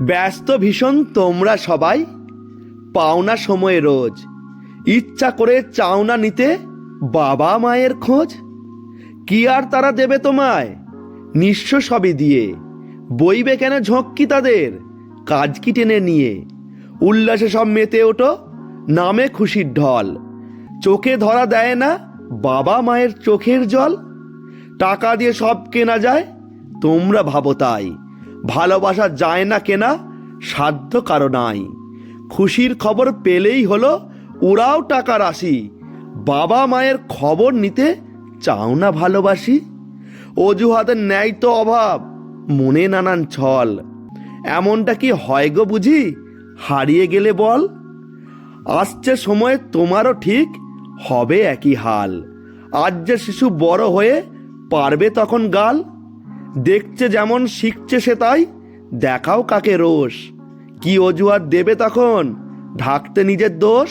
ব্যস্ত ভীষণ তোমরা সবাই। পাওনা সময়ে রোজ। ইচ্ছা করে চাও না নিতে বাবা মায়ের খোঁজ। কি আর তারা দেবে তোমায়? নিঃস্ব সবই দিয়ে। বইবে কেন ঝক্কি তাদের? কাজ কি টেনে নিয়ে? উল্লাসে সব মেতে ওঠো, নামে খুশির ঢল। চোখে ধরা দেয় না বাবা মায়ের চোখের জল। টাকা দিয়ে সব কেনা যায়, তোমরা ভাবো তাই। ভালোবাসা যায় না কেনা, সাধ্য কারও নাই। খুশির খবর পেলেই হলো ওরাও টাকা রাশি। বাবা মায়ের খবর নিতে চাও না ভালোবাসি? অজুহাতের ন্যায় তো অভাব, মনে নানান ছল। এমনটা কি হয় গো বুঝি? হারিয়ে গেলে বল। আসছে সময় তোমারও ঠিক হবে একই হাল। আজ যে শিশু বড় হয়ে পারবে তখন গাল দেখছে যেমন শিখছে সে তাই, দেখাও কাকে রোষ। কি অজুহাত দেবে তখন? ঢাকতে নিজের দোষ?